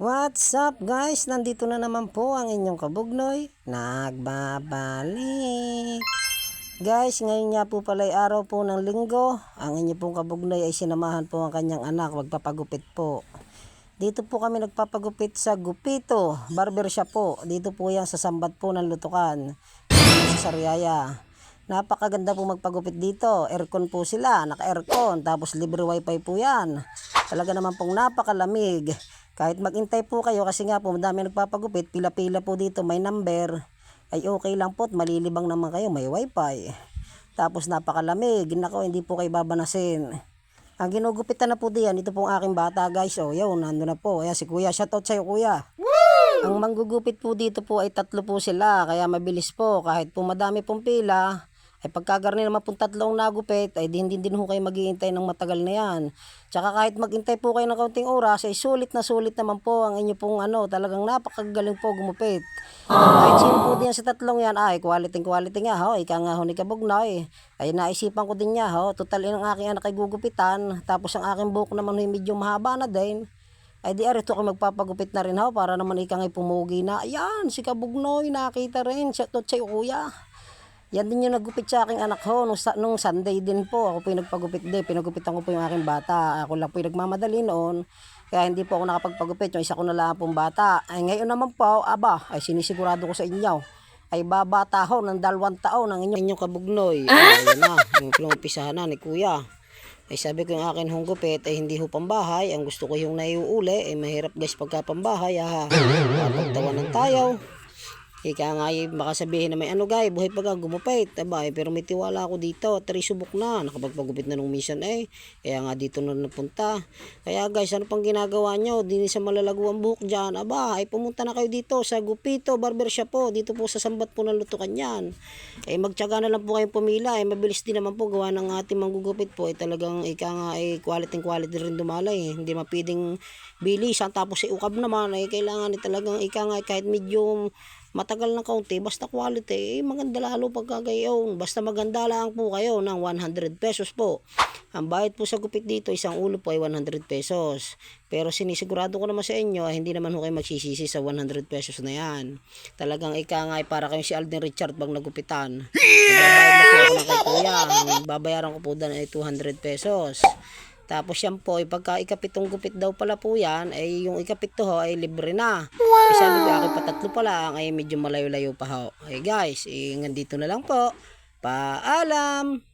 What's up guys? Nandito na naman po ang inyong kabugnoy. Nagbabalik. Guys, ngayon nga po pala ay araw po ng linggo. Ang inyong pong kabugnoy ay sinamahan po ang kanyang anak. Magpapagupit po. Dito po kami nagpapagupit sa Gupito, barbershop po. Dito po yan sa sambat po ng Lutukan. Sa Sariaya. Napakaganda po magpagupit dito. Aircon po sila, naka-aircon. Tapos libre wifi po yan. Talaga naman pong napakalamig. Kahit magintay po kayo kasi nga po madami nagpapagupit, pila-pila po dito, may number. Ay okay lang po at malilibang naman kayo, may wifi. Tapos napakalamig, nako hindi po kayo babanasin. Ang ginugupitan na po diyan, ito pong aking bata guys. O, yun, nando na po. Ayan si kuya, shoutout sa'yo kuya. Ang manggugupit po dito po ay tatlo po sila, kaya mabilis po. Kahit po madami pong pila, ay pagkagarni naman pong tatlong nagupit, ay din din din ho kayo maghihintay ng matagal na yan. Tsaka kahit maghintay po kayo ng kaunting oras, ay sulit na sulit naman po ang inyo pong ano, talagang napakagaling po gumupit. Kahit sino po din sa tatlong yan, ay quality quality nga ho, ika nga ho ni Kabugnoy. Ay naisipan ko din niya ho, total ang aking anak ay gugupitan, tapos ang aking buhok naman ay medyo mahaba na din. Ay di arito ko magpapagupit na rin ho para naman ika ngay pumugi na. Ayan, si Kabugnoy nakita rin. Shoutout sa'yo kuya. Yan din yung nagupit sa aking anak ho nung, nung Sunday din po. Ako po yung nagpagupit din. Pinagupitan ko po yung aking bata. Ako lang po yung nagmamadali noon. Kaya hindi po ako nakapagpagupit. Yung isa ko na lang pong bata. Ay ngayon naman po, aba, ay sinisigurado ko sa inyo. Ay babata ho ng dalawang taon ang inyong, inyong kabugnoy. Ay, yun na, yung pinumpisahan na ni kuya. Ay sabi ko yung akin hong gupit ay hindi ho pambahay. Ang gusto ko yung naiuuli ay mahirap guys pagka pambahay. Ha. Kapagtawanan tayo. Ika nga ay baka sabihin na may ano gay, buhay pa ka gumupit. Aba, eh, pero may tiwala ako dito. Tari subok na. Nakapagpagupit na nung mission eh. Kaya nga dito na napunta. Kaya guys, ano pang ginagawa nyo? Di sa malalago ang buhok dyan. Aba, ay pumunta na kayo dito sa Gupito Barbershop po. Dito po sa sambat po ng lutukan yan. Eh magtyaga na lang po kayong pumila. Eh mabilis din naman po gawa ng ating manggugupit po. Eh talagang ika nga ay quality quality rin dumalay. Eh. Hindi mapiding bilisan. Tapos eh ukab naman. Eh kailangan eh talagang ika nga eh, kahit medium matagal na kaunti, basta quality, eh, maganda lalo pagkagayon. Basta maganda lang po kayo ng 100 pesos po. Ang bayad po sa gupit dito, isang ulo po ay 100 pesos. Pero sinisigurado ko naman sa inyo, ay hindi naman ho kayo magsisisi sa 100 pesos na yan. Talagang ika nga ay para kayong si Alden Richard bang nagupitan. Babayad na po ako ng kuya. Babayaran ko po doon ay 200 pesos. Tapos yan po, ay pagka ikapitong gupit daw pala po yan, ay yung ikapito ho ay libre na. Wow! Isa ko akin patatlo pa lang, ay medyo malayo-layo pa ho. Ay guys, eh, dito na lang po. Paalam!